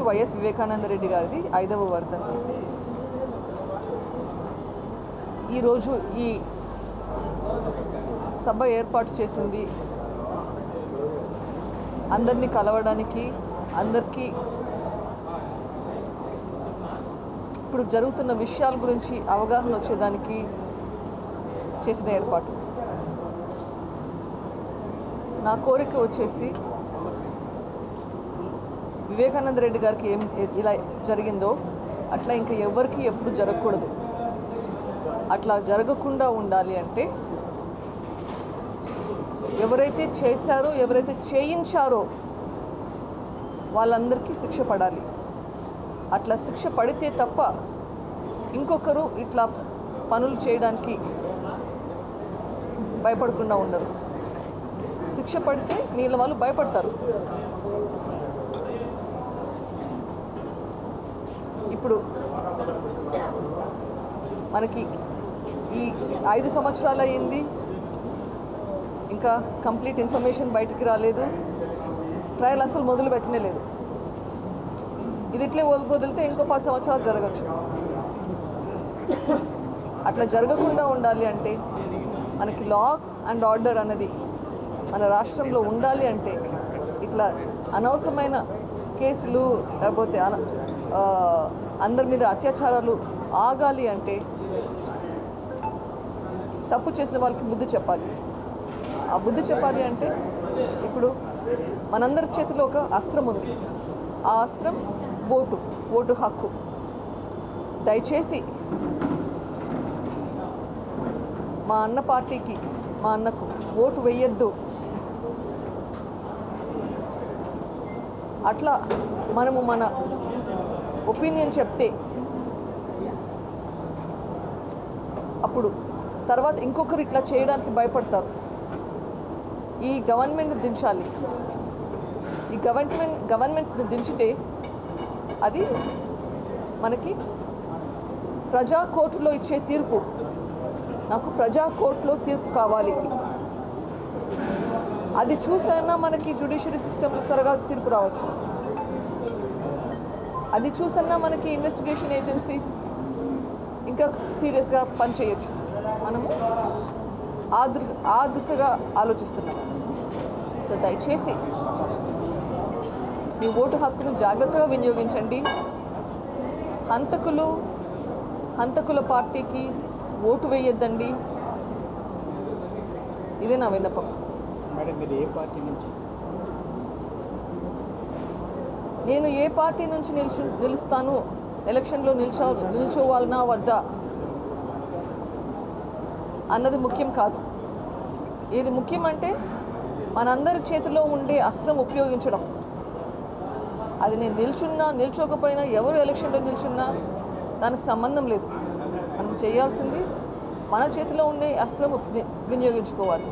ఈరోజు వైఎస్ వివేకానంద రెడ్డి గారిది ఐదవ వర్ధంతి ఈరోజు ఈ సభ ఏర్పాటు చేసింది. అందరినీ కలవడానికి అందరికీ ఇప్పుడు జరుగుతున్న విషయాల గురించి అవగాహన వచ్చేదానికి చేసిన ఏర్పాటు. నా కోరిక వచ్చేసి వివేకానంద రెడ్డి గారికి ఏం ఇలా జరిగిందో అట్లా ఇంకా ఎవరికి ఎప్పుడు జరగకూడదు. అట్లా జరగకుండా ఉండాలి అంటే ఎవరైతే చేశారో ఎవరైతే చేయించారో వాళ్ళందరికీ శిక్ష పడాలి. అట్లా శిక్ష పడితే తప్ప ఇంకొకరు ఇట్లా పనులు చేయడానికి భయపడకుండా ఉండరు. శిక్ష పడితే నీళ్ళ వాళ్ళు భయపడతారు. ఇప్పుడు మనకి ఈ ఐదు సంవత్సరాలు అయ్యింది ఇంకా కంప్లీట్ ఇన్ఫర్మేషన్ బయటికి రాలేదు. ట్రయల్ అసలు మొదలు పెట్టనే లేదు. ఇది ఇట్లే వదిలితే ఇంకో పది సంవత్సరాలు జరగచ్చు. అట్లా జరగకుండా ఉండాలి అంటే మనకి లా అండ్ ఆర్డర్ అన్నది మన రాష్ట్రంలో ఉండాలి అంటే ఇట్లా అనవసరమైన కేసులు లేకపోతే అందరి మీద అత్యాచారాలు ఆగాలి అంటే తప్పు చేసిన వాళ్ళకి బుద్ధి చెప్పాలి. ఆ బుద్ధి చెప్పాలి అంటే ఇప్పుడు మనందరి చేతిలో ఒక అస్త్రం ఉంది. ఆ అస్త్రం ఓటు ఓటు హక్కు. దయచేసి మా అన్న పార్టీకి మా అన్నకు ఓటు వేయొద్దు. అట్లా మనము మన ఒపీనియన్ చెప్తే అప్పుడు తర్వాత ఇంకొకరు ఇట్లా చేయడానికి భయపడతారు. ఈ గవర్నమెంట్ని దించాలి. ఈ గవర్నమెంట్ గవర్నమెంట్ని దించితే అది మనకి ప్రజా కోర్టులో ఇచ్చే తీర్పు. నాకు ప్రజా కోర్టులో తీర్పు కావాలి. అది చూసైనా మనకి జ్యుడిషియరీ సిస్టంలో త్వరగా తీర్పు రావచ్చు. అది చూసన్నా మనకి ఇన్వెస్టిగేషన్ ఏజెన్సీస్ ఇంకా సీరియస్గా పనిచేయచ్చు. మనము ఆ దృ ఆ దిశగా ఆలోచిస్తున్నాం. సో దయచేసి మీ ఓటు హక్కును జాగ్రత్తగా వినియోగించండి. హంతకులు హంతకుల పార్టీకి ఓటు వేయొద్దండి. ఇదే నా విన్నపం. మేడం మీరు ఏ పార్టీ నుంచి? నేను ఏ పార్టీ నుంచి నిలుచు నిలుస్తాను? ఎలక్షన్లో నిల్చో నిల్చోవాలనా వద్దా? అన్నది ముఖ్యం కాదు. ఇది ముఖ్యం అంటే మనందరి చేతిలో ఉండే అస్త్రం ఉపయోగించడం. అది నేను నిల్చున్నా నిల్చోకపోయినా ఎవరు ఎలక్షన్లో నిల్చున్నా దానికి సంబంధం లేదు. మనం చేయాల్సింది మన చేతిలో ఉండే అస్త్రం వి- వినియోగించుకోవాలి.